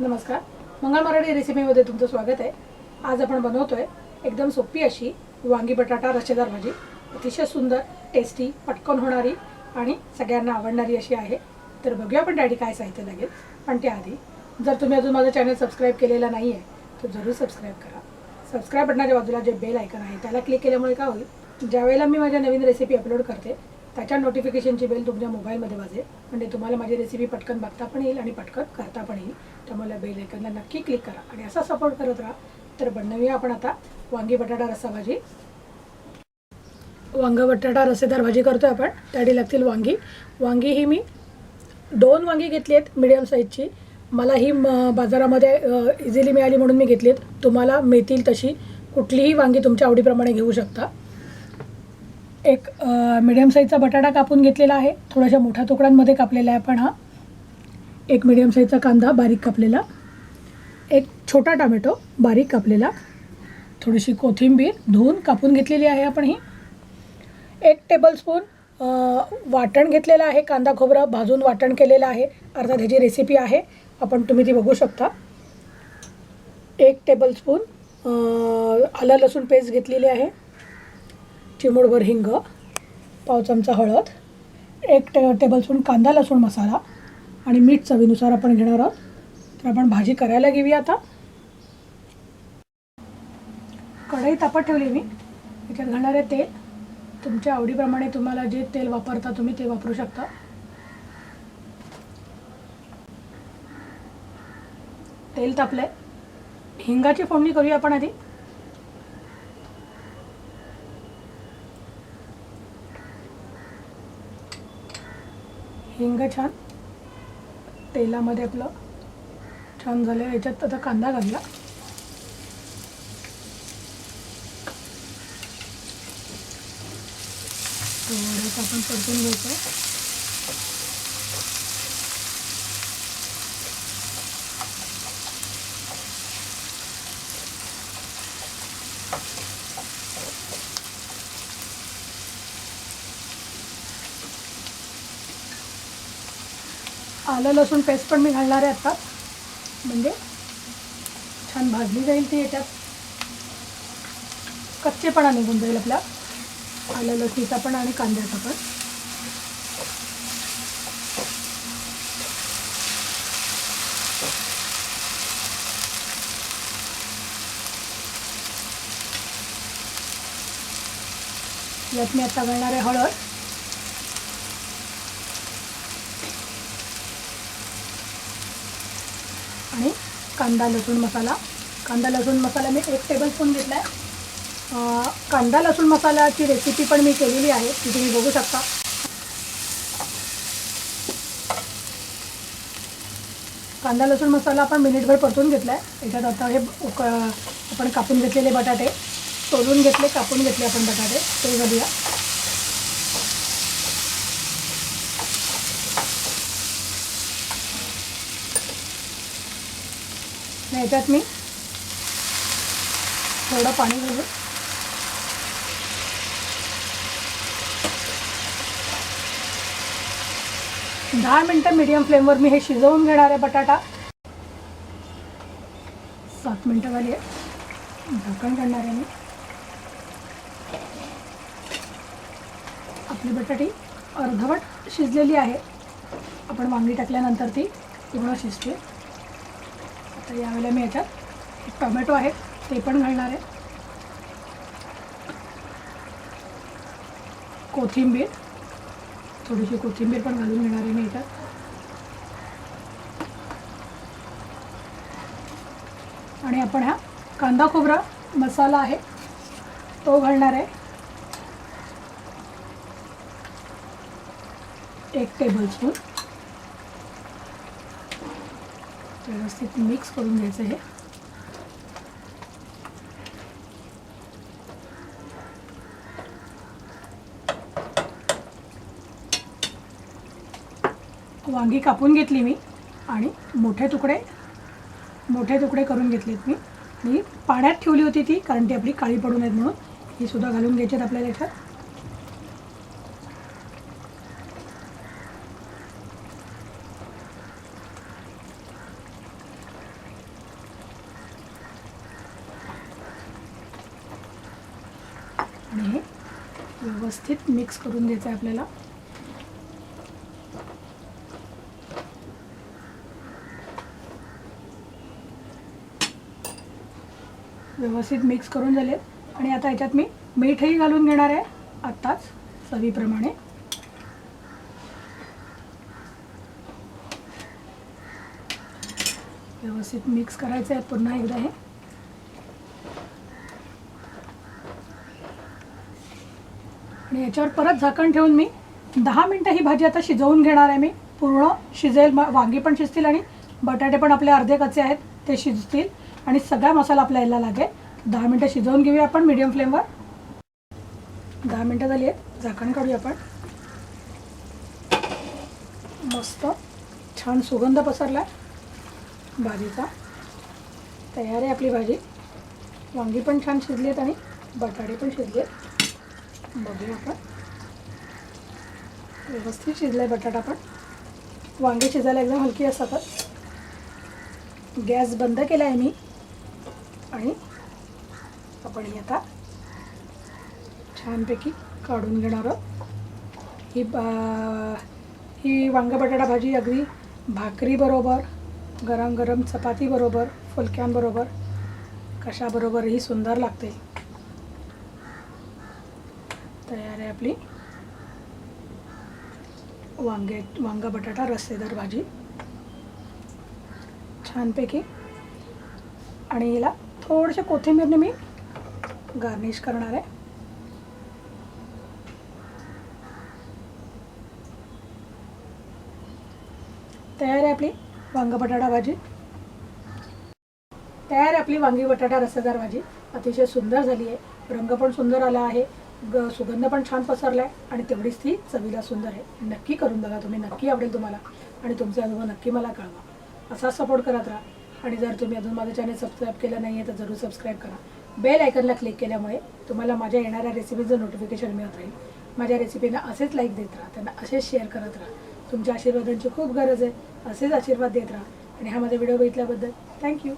नमस्कार. मंगळ मराठी रेसिपीमध्ये तुमचं स्वागत आहे. आज आपण बनवतोय एकदम सोपी अशी वांगी बटाटा रशेदार भाजी. अतिशय सुंदर टेस्टी पटकन होणारी आणि सगळ्यांना आवडणारी अशी आहे. तर बघूया आपण डॅडी काय साहित्य लागेल. पण त्याआधी जर तुम्ही अजून माझं चॅनल सबस्क्राईब केलेलं नाही आहे तर जरूर सबस्क्राईब करा. सबस्क्राईब बटनाच्या बाजूला जे बेल आयकन आहे त्याला क्लिक केल्यामुळे काय होईल? ज्यावेळेला मी माझ्या नवीन रेसिपी अपलोड करते त्याच्या नोटिफिकेशनची बेल तुमच्या मोबाईलमध्ये वाजेल. म्हणजे तुम्हाला माझी रेसिपी पटकन बघता पण येईल आणि पटकन करता पण येईल. त्यामुळे बेल ऐकनला नक्की क्लिक करा आणि असा सपोर्ट करत राहा. तर बनवूया आपण आता वांगी बटाटा रस्सा भाजी. वांग बटाटा रस्सेदार भाजी करतो आपण. त्यासाठी लागतील वांगी. वांगी ही मी दोन वांगी घेतली आहेत मिडियम साईजची मला ही म बाजारामध्ये इझिली मिळाली म्हणून मी घेतली आहेत. तुम्हाला मिळतील तशी. कुठलीही वांगी तुमच्या आवडीप्रमाणे घेऊ शकता. एक मिडियम साईजचा बटाटा कापून घेतलेला आहे. थोड्याशा मोठ्या तुकड्यांमध्ये कापलेला आहे पण हा. एक मिडियम साईजचा कांदा बारीक कापलेला. एक छोटा टोमॅटो बारीक कापलेला. थोडीशी कोथिंबीर धुवून कापून घेतलेली आहे आपण ही. एक टेबलस्पून वाटण घेतलेलं आहे. कांदा खोबरं भाजून वाटण केलेलं आहे. अर्थात ह्याची रेसिपी आहे. आपण तुम्ही ती बघू शकता. एक टेबलस्पून आलं लसूण पेस्ट घेतलेली आहे. चिमूडभर हिंग पाव चमचा हळद एक टे टेबलस्पून कांदा लसूण मसाला आणि मीठ चवीनुसार आपण घेणार आहोत. तर आपण भाजी करायला घेऊया आता. कढई तापत ठेवली मी. त्याच्यात घालणार आहे तेल. तुमच्या आवडीप्रमाणे तुम्हाला जे तेल वापरता तुम्ही ते वापरू शकता. तेल तापलंय. हिंगाची फोडणी करूया आपण आधी. हिंग छान. तेलामध्ये आपलं छान झालं. याच्यात आता कांदा घातला थोडंसं आपण परतून घ्यायचं आलं लसूण पेस्ट पण मी घालणार आहे आता. म्हणजे छान भाजली जाईल ती याच्यात. कच्चेपणा निघून जाईल आपल्या आलं लसणीचा पण आणि कांद्याचा पण. यात मी आता घालणार आहे हळद आणि कांदा लसूण मसाला. कांदा लसूण मसाला मी एक टेबलस्पून घेतला आहे कांदा लसूण मसाल्याची रेसिपी पण मी केलेली आहे. ती तुम्ही बघू शकता. कांदा लसूण मसाला आपण मिनिटभर परतून घेतला आहे याच्यात आता हे उक आपण कापून घेतलेले बटाटे. सोलून घेतले कापून घेतले आपण बटाटे. ते घालूया. याच्यात मी थोडं पाणी घालू दहा मिनटं मीडियम फ्लेमवर मी हे शिजवून घेणार आहे बटाटा. सात मिनटं झाली आहे. झाकण काढणार आहे मी. आपली बटाटी अर्धवट शिजलेली आहे. आपण वांगी टाकल्यानंतर ती पूर्ण शिजते. तर यावेळेला मी याच्यात एक टोमॅटो आहे ते पण घालणार आहे. कोथिंबीर थोडीशी कोथिंबीर पण घालून घेणार आहे मी याच्यात. आणि आपण हा कांदा खोबरा मसाला आहे तो घालणार आहे. एक टेबलस्पून. व्यवस्थित मिक्स करून घ्यायचं हे वांगी कापून घेतली मी आणि मोठे तुकडे मोठे तुकडे करून घेतलेत मी. मी पाण्यात ठेवली होती ती कारण ती आपली काळी पडू नयेत म्हणून. ही सुद्धा घालून घ्यायची आहेत आपल्याला याच्यात. आणि हे व्यवस्थित मिक्स करून द्यायचं आहे आपल्याला. व्यवस्थित मिक्स करून झाले. आणि आता याच्यात मी मीठही घालून घेणार आहे. आत्ताच चवीप्रमाणे. व्यवस्थित मिक्स करायचं आहे. पुन्हा एकदा हे. आणि याच्यावर परत झाकण ठेवून मी दहा मिनटं ही भाजी आता शिजवून घेणार आहे मी. पूर्ण शिजेल वांगी पण शिजतील आणि बटाटे पण आपले अर्धे कच्चे आहेत ते शिजतील. आणि सगळा मसाला आपला यायला लागेल. दहा मिनटं शिजवून घेऊया आपण मिडियम फ्लेमवर दहा मिनटं झाली आहेत. झाकण काढूया आपण. मस्त छान सुगंध पसरला आहे भाजीचा. तयार आहे आपली भाजी. वांगी पण छान शिजली आहेत आणि बटाटे पण शिजले आहेत बघूया आपण. व्यवस्थित शिजलाय बटाटा पण. वांगे शिजायला एकदम हलकी असतात. गॅस बंद केला आहे मी. आणि आपण ही आता छानपैकी काढून घेणार आहोत. ही बा ही वांगा बटाटा भाजी अगदी भाकरीबरोबर गरम गरम चपातीबरोबर फुलक्यांबरोबर कशाबरोबरही सुंदर लागते. तयार आहे आपली. वांगे वांगा बटाटा रस्सेदार भाजी. छानपैकी. आणि हिला थोडीशा कोथिंबीरने मी गार्निश करणार आहे. तयार आहे आपली वांगा बटाटा भाजी. तयार आहे आपली वांगी बटाटा रस्सेदार भाजी. अतिशय सुंदर झाली आहे. रंग पण सुंदर आला आहे. ग सुगंध पण छान पसरला आहे आणि तेवढीच ती चवीला सुंदर आहे. नक्की करून बघा तुम्ही नक्की आवडेल तुम्हाला आणि तुमचे अनुभव नक्की मला कळवा. असा सपोर्ट करत राहा. आणि जर तुम्ही अजून माझं चॅनल सबस्क्राईब केलं नाही आहे तर जरूर सबस्क्राईब करा. बेल आयकनला क्लिक केल्यामुळे तुम्हाला माझ्या येणाऱ्या रेसिपीचं नोटिफिकेशन मिळत राहील. माझ्या रेसिपीना असेच लाईक देत राहा. त्यांना असेच शेअर करत राहा. तुमच्या आशीर्वादांची खूप गरज आहे. असेच आशीर्वाद देत राहा. आणि हा माझा व्हिडिओ बघितल्याबद्दल थँक्यू